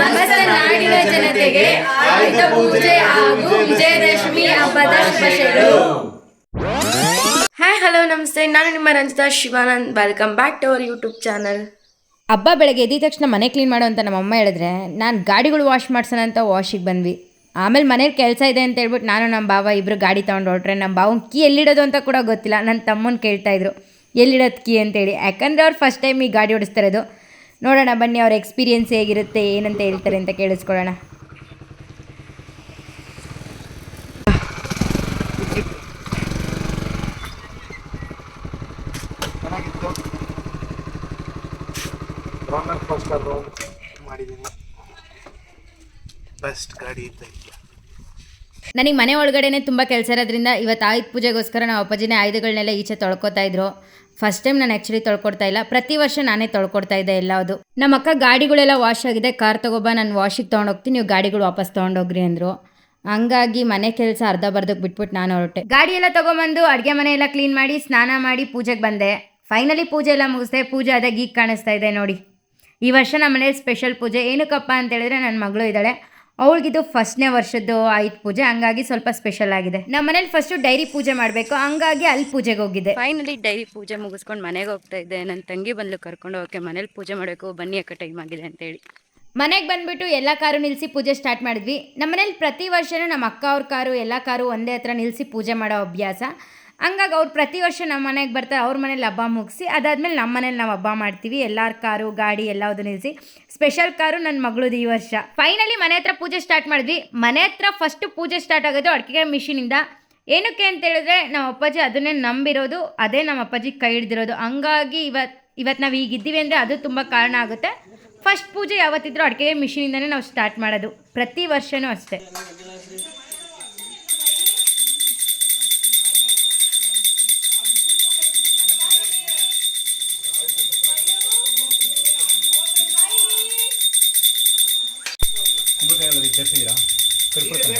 ಸಮಸ್ತ ನಾಡಿನ ಜನತೆಗೆ ಆಯುಧ ಪೂಜೆ ಹಾಗೂ ವಿಜಯದಶಮಿ ಹಬ್ಬದ ಶುಭಾಶಯಗಳು. ಹಾಯ್ ಹಲೋ ನಮಸ್ತೆ. ನಾನು ನಿಮ್ಮ Ranjitha Shivanand. Welcome back to our YouTube channel ಹಬ್ಬ ಬೆಳಗ್ಗೆ ಎದ್ದ ತಕ್ಷಣ ಮನೆ ಕ್ಲೀನ್ ಮಾಡು ಅಂತ ನಮ್ಮ ಅಮ್ಮ ಹೇಳಿದ್ರೆ, ನಾನು ಗಾಡಿಗಳು ವಾಶ್ ಮಾಡ್ಸೋಣ ಅಂತ ವಾಶಿಗೆ ಬಂದ್ವಿ. ಆಮೇಲೆ ಮನೇಲಿ ಕೆಲಸ ಇದೆ ಅಂತ ಹೇಳ್ಬಿಟ್ಟು ನಾನು ನಮ್ಮ ಬಾವ ಇಬ್ಬರು ಗಾಡಿ ತೊಗೊಂಡು ಹೊರಟ್ರೆ ನಮ್ಮ ಬಾವನ ಕೀ ಎಲ್ಲಿಡೋದು ಅಂತ ಕೂಡ ಗೊತ್ತಿಲ್ಲ. ನನ್ನ ತಮ್ಮನ ಕೇಳ್ತಾ ಇದ್ರು, ಎಲ್ಲಿಡೋದು ಕೀ ಅಂತೇಳಿ. ಯಾಕಂದರೆ ಅವ್ರು ಫಸ್ಟ್ ಟೈಮ್ ಈ ಗಾಡಿ ಓಡಿಸ್ತಾ ಇರೋದು. ನೋಡೋಣ ಬನ್ನಿ ಅವ್ರ ಎಕ್ಸ್ಪೀರಿಯೆನ್ಸ್ ಹೇಗಿರುತ್ತೆ ಏನಂತ ಹೇಳ್ತಾರೆ ಅಂತ ಕೇಳಿಸ್ಕೊಳ್ಳೋಣ. ಫಸ್ಟ್ ಮಾಡಿದ್ದೀನಿ. ಬೆಸ್ಟ್ ಗಾಡಿ ಅಂತ ನನಗೆ ಮನೆ ಒಳಗಡೆನೆ ತುಂಬ ಕೆಲಸ ಇರೋದ್ರಿಂದ ಇವತ್ತು ಆಯುಧ ಪೂಜೆಗೋಸ್ಕರ ನಾವು ಅಪ್ಪಾಜಿನೇ ಆಯುಧಗಳನ್ನೆಲ್ಲ ಈಚೆ ತೊಳ್ಕೊತಾ ಇದ್ರು. ಫಸ್ಟ್ ಟೈಮ್ ನಾನು ಆ್ಯಕ್ಚುಲಿ ತೊಳ್ಕೊಡ್ತಾ ಇಲ್ಲ. ಪ್ರತಿ ವರ್ಷ ನಾನೇ ತೊಳ್ಕೊಡ್ತಾ ಇದ್ದೆ ಎಲ್ಲವುದು. ನಮ್ಮ ಅಕ್ಕ ಗಾಡಿಗಳೆಲ್ಲ ವಾಶ್ ಆಗಿದೆ. ಕಾರ್ ತಗೊಬ, ನಾನು ವಾಶಿಗೆ ತೊಗೊಂಡೋಗ್ತೀನಿ, ನೀವು ಗಾಡಿಗಳು ವಾಪಸ್ ತೊಗೊಂಡೋಗ್ರಿ ಅಂದರು. ಹಂಗಾಗಿ ಮನೆ ಕೆಲಸ ಅರ್ಧ ಬರ್ದಕ್ಕೆ ಬಿಟ್ಬಿಟ್ಟು ನಾನು ಹೊರಟೆ. ಗಾಡಿ ಎಲ್ಲ ತೊಗೊಂಬಂದು ಅಡುಗೆ ಮನೆ ಎಲ್ಲ ಕ್ಲೀನ್ ಮಾಡಿ, ಸ್ನಾನ ಮಾಡಿ ಪೂಜೆಗೆ ಬಂದೆ. ಫೈನಲಿ ಪೂಜೆ ಎಲ್ಲ ಮುಗಿಸ್ದೆ. ಪೂಜೆ ಆದಾಗ ಈಗ ಕಾಣಿಸ್ತಾ ಇದೆ ನೋಡಿ. ಈ ವರ್ಷ ನಮ್ಮ ಮನೇಲಿ ಸ್ಪೆಷಲ್ ಪೂಜೆ. ಏನಕ್ಕಪ್ಪ ಅಂತ ಹೇಳಿದ್ರೆ ನನ್ನ ಮಗಳು ಇದ್ದಾಳೆ. ಅವಳಿಗಿದು ಫಸ್ಟ್ನೇ ವರ್ಷದ್ದು ಆಯ್ತು ಪೂಜೆ ಹಂಗಾಗಿ ಸ್ವಲ್ಪ ಸ್ಪೆಷಲ್ ಆಗಿದೆ. ನಮ್ಮ ಮನೇಲಿ ಫಸ್ಟು ಡೈರಿ ಪೂಜೆ ಮಾಡಬೇಕು ಹಂಗಾಗಿ ಅಲ್ಲಿ ಪೂಜೆಗೆ ಹೋಗಿದೆ ಫೈನಲಿ ಡೈರಿ ಪೂಜೆ ಮುಗಿಸ್ಕೊಂಡು ಮನೆಗೆ ಹೋಗ್ತಾ ಇದ್ದೆ. ನನ್ನ ತಂಗಿ ಬಂದ್ಲು ಕರ್ಕೊಂಡು ಹೋಗಕ್ಕೆ ಮನೇಲಿ ಪೂಜೆ ಮಾಡಬೇಕು ಬನ್ನಿ ಅಕ್ಕ ಟೈಮ್ ಆಗಿದೆ ಅಂತೇಳಿ. ಮನೆಗೆ ಬಂದ್ಬಿಟ್ಟು ಎಲ್ಲ ಕಾರು ನಿಲ್ಲಿಸಿ ಪೂಜೆ ಸ್ಟಾರ್ಟ್ ಮಾಡಿದ್ವಿ. ನಮ್ಮ ಮನೇಲಿ ಪ್ರತಿ ವರ್ಷನೂ ನಮ್ಮ ಅಕ್ಕ ಅವ್ರ ಕಾರು ಎಲ್ಲ ಕಾರು ಒಂದೇ ಹತ್ರ ನಿಲ್ಲಿಸಿ ಪೂಜೆ ಮಾಡೋ ಅಭ್ಯಾಸ. ಹಂಗಾಗಿ ಅವ್ರು ಪ್ರತಿ ವರ್ಷ ನಮ್ಮ ಮನೆಗೆ ಬರ್ತಾರೆ, ಅವ್ರ ಮನೇಲಿ ಹಬ್ಬ ಮುಗಿಸಿ, ಅದಾದಮೇಲೆ ನಮ್ಮ ಮನೇಲಿ ನಾವು ಹಬ್ಬ ಮಾಡ್ತೀವಿ. ಎಲ್ಲರ ಕಾರು, ಗಾಡಿ ಎಲ್ಲದೂ ನಿಲ್ಲಿಸಿ ಸ್ಪೆಷಲ್ ಕಾರು ನನ್ನ ಮಗಳದು ಈ ವರ್ಷ. ಫೈನಲಿ ಮನೆ ಹತ್ರ ಪೂಜೆ ಸ್ಟಾರ್ಟ್ ಮಾಡಿದ್ವಿ. ಮನೆ ಹತ್ರ ಫಸ್ಟ್ ಪೂಜೆ ಸ್ಟಾರ್ಟ್ ಆಗೋದು ಅಡಿಕೆ ಮಿಷಿನಿಂದ ಏನಕ್ಕೆ ಅಂತ ಹೇಳಿದ್ರೆ, ನಮ್ಮ ಅಪ್ಪಾಜಿ ಅದನ್ನೇ ನಂಬಿರೋದು, ಅದೇ ನಮ್ಮ ಅಪ್ಪಾಜಿ ಕೈ ಹಿಡ್ದಿರೋದು. ಹಂಗಾಗಿ ಇವತ್ತು ಇವತ್ತು ನಾವು ಈಗಿದ್ದೀವಿ ಅಂದರೆ ಅದು ತುಂಬ ಕಾರಣ ಆಗುತ್ತೆ. ಫಸ್ಟ್ ಪೂಜೆ ಯಾವತ್ತಿದ್ರೂ ಅಡಿಕೆ ಮಿಷಿನಿಂದನೇ ನಾವು ಸ್ಟಾರ್ಟ್ ಮಾಡೋದು. ಪ್ರತಿ ವರ್ಷವೂ ಅಷ್ಟೇ. ಕುಂಬಳಕಾಯಿ ಎಲ್ಲ ತರಿಸಿದ್ದೀರಾ ಕರ್ಕೊಳ್ತಾನೆ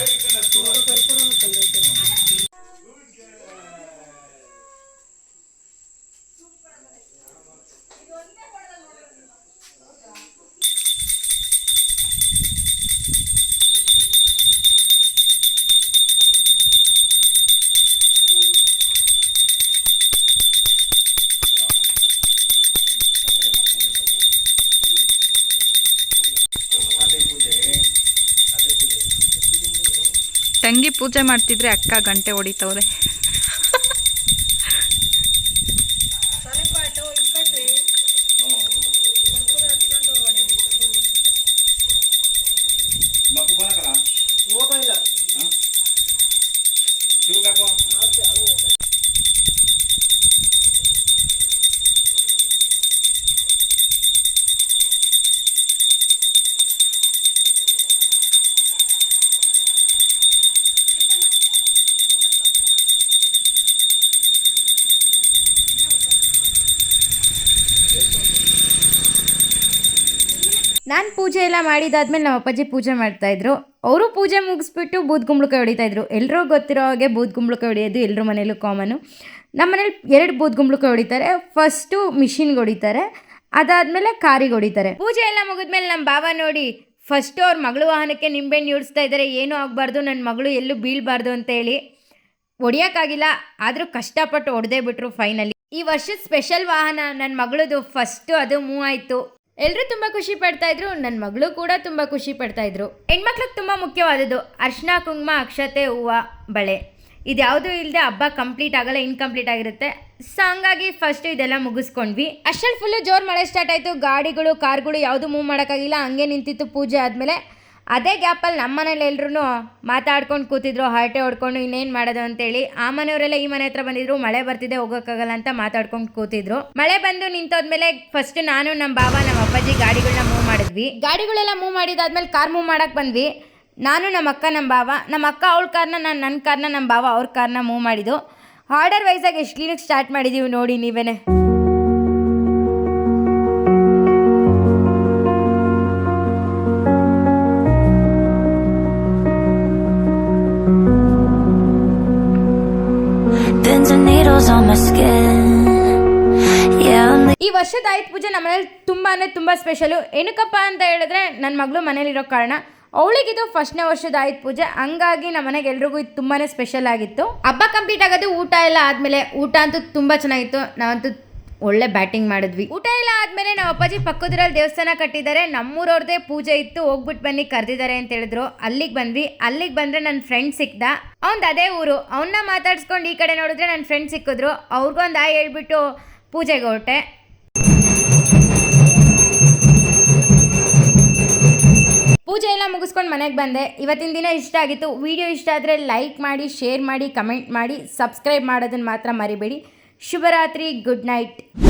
ತಂಗಿ ಪೂಜೆ ಮಾಡ್ತಿದ್ರೆ ಅಕ್ಕ ಗಂಟೆ ಹೊಡಿತವ್ರೆ. ನಾನು ಪೂಜೆ ಎಲ್ಲ ಮಾಡಿದಾದ್ಮೇಲೆ ನಮ್ಮ ಅಪ್ಪಾಜಿ ಪೂಜೆ ಮಾಡ್ತಾಯಿದ್ರು ಅವರು ಪೂಜೆ ಮುಗಿಸ್ಬಿಟ್ಟು ಬೂದ್ ಕುಂಬಳಕಾಯಿ ಹೊಡಿತಾಯಿದ್ರು ಎಲ್ಲರೂ ಗೊತ್ತಿರೋ ಹಾಗೆ ಬೂದ್ ಕುಂಬಳಕಾಯಿ ಹೊಡೆಯೋದು ಎಲ್ಲರ ಮನೇಲೂ ಕಾಮನು ನಮ್ಮ ಮನೇಲಿ ಎರಡು ಬೂದ್ ಕುಂಬಳಕಾಯಿ ಹೊಡಿತಾರೆ. ಫಸ್ಟು ಮಿಷಿನ್ಗೆ ಹೊಡಿತಾರೆ. ಅದಾದಮೇಲೆ ಕಾರಿಗೆ ಹೊಡಿತಾರೆ. ಪೂಜೆ ಎಲ್ಲ ಮುಗಿದ್ಮೇಲೆ ನಮ್ಮ ಬಾವ ನೋಡಿ ಫಸ್ಟು ಅವ್ರ ಮಗಳು ವಾಹನಕ್ಕೆ ನಿಂಬೆಹಣ್ಣು ಇಡಿಸ್ತಾ ಇದ್ದಾರೆ ಏನೂ ಆಗಬಾರ್ದು. ನನ್ನ ಮಗಳು ಎಲ್ಲೂ ಬೀಳಬಾರ್ದು ಅಂತೇಳಿ ಹೊಡಿಯೋಕ್ಕಾಗಿಲ್ಲ. ಆದರೂ ಕಷ್ಟಪಟ್ಟು ಹೊಡೆದೇ ಬಿಟ್ರು ಫೈನಲಿ ಈ ವರ್ಷದ ಸ್ಪೆಷಲ್ ವಾಹನ ನನ್ನ ಮಗಳದು. ಫಸ್ಟು ಅದು ಮೂವ್ ಆಯಿತು. ಎಲ್ಲರೂ ತುಂಬ ಖುಷಿ ಪಡ್ತಾ ಇದ್ರು ನನ್ನ ಮಗಳು ಕೂಡ ತುಂಬ ಖುಷಿ ಪಡ್ತಾ ಇದ್ರು. ಹೆಣ್ಮಕ್ಳಿಗೆ ತುಂಬ ಮುಖ್ಯವಾದದ್ದು ಅರ್ಶನ, ಕುಂಕುಮ, ಅಕ್ಷತೆ, ಹೂವ, ಬಳೆ. ಇದ್ಯಾವುದೂ ಇಲ್ಲದೆ ಹಬ್ಬ ಕಂಪ್ಲೀಟ್ ಆಗಲ್ಲ, ಇನ್ಕಂಪ್ಲೀಟ್ ಆಗಿರುತ್ತೆ. ಸೊ ಹಂಗಾಗಿ ಫಸ್ಟ್ ಇದೆಲ್ಲ ಮುಗಿಸ್ಕೊಂಡ್ವಿ. ಅಷ್ಟರಲ್ಲಿ ಫುಲ್ಲು ಜೋರು ಮಳೆ ಸ್ಟಾರ್ಟ್ ಆಯಿತು. ಗಾಡಿಗಳು, ಕಾರ್ಗಳು ಯಾವುದು ಮೂವ್ ಮಾಡೋಕ್ಕಾಗಿಲ್ಲ. ಹಂಗೆ ನಿಂತಿತ್ತು ಪೂಜೆ ಆದಮೇಲೆ. ಅದೇ ಗ್ಯಾಪಲ್ಲಿ ನಮ್ಮ ಮನೇಲಿ ಎಲ್ರೂ ಮಾತಾಡ್ಕೊಂಡು ಕೂತಿದ್ರು, ಹರಟೆ ಹೊಡ್ಕೊಂಡು ಇನ್ನೇನು ಮಾಡೋದು ಅಂತೇಳಿ. ಆ ಮನೆಯವರೆಲ್ಲ ಈ ಮನೆ ಹತ್ರ ಬಂದಿದ್ರು, ಮಳೆ ಬರ್ತಿದೆ, ಹೋಗೋಕ್ಕಾಗಲ್ಲ ಅಂತ ಮಾತಾಡ್ಕೊಂಡು ಕೂತಿದ್ರು. ಮಳೆ ಬಂದು ನಿಂತೋದ್ಮೇಲೆ ಫಸ್ಟ್ ನಾನು ನಮ್ಮ ಬಾವ ನಮ್ಮ ಅಪ್ಪಾಜಿ ಗಾಡಿಗಳನ್ನ ಮೂವ್ ಮಾಡಿದ್ವಿ. ಗಾಡಿಗಳೆಲ್ಲ ಮೂವ್ ಮಾಡಿದಾದ್ಮೇಲೆ ಕಾರ್ ಮೂವ್ ಮಾಡಕ್ಕೆ ಬಂದ್ವಿ. ನಾನು ನಮ್ಮ ಅಕ್ಕ ನಮ್ಮ ಬಾವ. ನಮ್ಮ ಅಕ್ಕ ಅವಳ ಕಾರ್ನ ನಾನು ನನ್ನ ಕಾರ್ನ ನಮ್ಮ ಬಾವ ಅವ್ರ ಕಾರ್ನ ಮೂವ್ ಮಾಡಿದ್ದು. ಆರ್ಡರ್ ವೈಸಾಗಿ ಎಷ್ಟು ಕ್ಲೀನಿಕ್ ಸ್ಟಾರ್ಟ್ ಮಾಡಿದ್ದೀವಿ ನೋಡಿ ನೀವೇನೆ. ಈ ವರ್ಷದ ಆಯುಧ ಪೂಜೆ ನಮ್ಮ ಮನೇಲಿ ತುಂಬ ಅಂದರೆ ತುಂಬ ಸ್ಪೆಷಲು ಏನಕ್ಕಪ್ಪ ಅಂತ ಹೇಳಿದ್ರೆ ನನ್ನ ಮಗಳು ಮನೇಲಿರೋ ಕಾರಣ ಅವಳಿಗಿದು ಫಸ್ಟ್ನೇ ವರ್ಷದ ಆಯುಧ ಪೂಜೆ. ಹಂಗಾಗಿ ನಮ್ಮ ಮನೆಗೆ ಎಲ್ರಿಗೂ ಇದು ತುಂಬಾ ಸ್ಪೆಷಲ್ ಆಗಿತ್ತು. ಹಬ್ಬ ಕಂಪ್ಲೀಟ್ ಆಗೋದು ಊಟ ಎಲ್ಲ ಆದ್ಮೇಲೆ ಊಟ ಅಂತೂ ತುಂಬ ಚೆನ್ನಾಗಿತ್ತು. ನಾವಂತೂ ಒಳ್ಳೆ ಬ್ಯಾಟಿಂಗ್ ಮಾಡಿದ್ವಿ. ಊಟ ಎಲ್ಲ ಆದ್ಮೇಲೆ ನಮ್ಮ ಅಪ್ಪಾಜಿ ಪಕ್ಕದ್ರಲ್ಲಿ ದೇವಸ್ಥಾನ ಕಟ್ಟಿದ್ದಾರೆ. ನಮ್ಮೂರವ್ರದ್ದೇ ಪೂಜೆ ಇತ್ತು. ಹೋಗ್ಬಿಟ್ಟು ಬನ್ನಿ ಕರೆದಿದ್ದಾರೆ ಅಂತ ಹೇಳಿದ್ರು. ಅಲ್ಲಿಗೆ ಬಂದ್ವಿ. ಅಲ್ಲಿಗೆ ಬಂದ್ರೆ ನನ್ನ ಫ್ರೆಂಡ್ ಸಿಕ್ದ. ಅವ್ನ್ದು ಅದೇ ಊರು. ಅವನ್ನ ಮಾತಾಡ್ಸ್ಕೊಂಡು ಈ ಕಡೆ ನೋಡಿದ್ರೆ ನನ್ನ ಫ್ರೆಂಡ್ ಸಿಕ್ಕಿದ್ರು. ಅವ್ರಿಗೊಂದು ಆಯ್ ಹೇಳ್ಬಿಟ್ಟು ಪೂಜೆಗೆ ಹೊರಟೆ. ಪೂಜೆ ಎಲ್ಲ ಮುಗಿಸ್ಕೊಂಡು ಮನೆಗೆ ಬಂದೆ. ಇವತ್ತಿನ ದಿನ ಇಷ್ಟ ಆಗಿತ್ತು. ವಿಡಿಯೋ ಇಷ್ಟ ಆದರೆ ಲೈಕ್ ಮಾಡಿ, ಶೇರ್ ಮಾಡಿ, ಕಮೆಂಟ್ ಮಾಡಿ, ಸಬ್ಸ್ಕ್ರೈಬ್ ಮಾಡೋದನ್ನು ಮಾತ್ರ ಮರಿಬೇಡಿ. शुभरात्रि गुड नाइट।